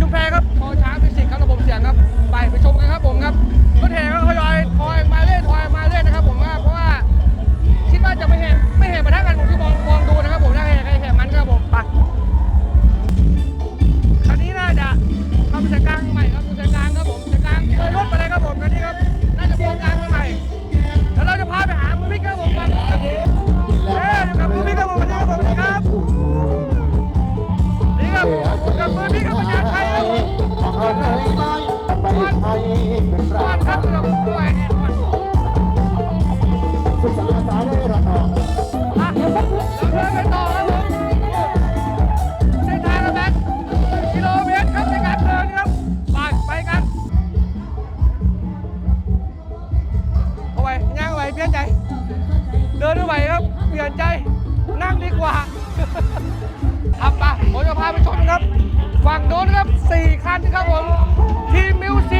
ชุมแพครับ ศึาอาสาไอนไปต่อครับผมเส้ทางละแมทกิโลเมตรครับในการเดิครับไปไปกันเอาไว้างไว้เปลี่ยใจ เดินไม่ไหครับ เปลี่ยใจนั่งดีกว่าทำปผมจะพาไปชมครับ ฝั่งโน้นครับสี่คันครับผมทีมมิวสิ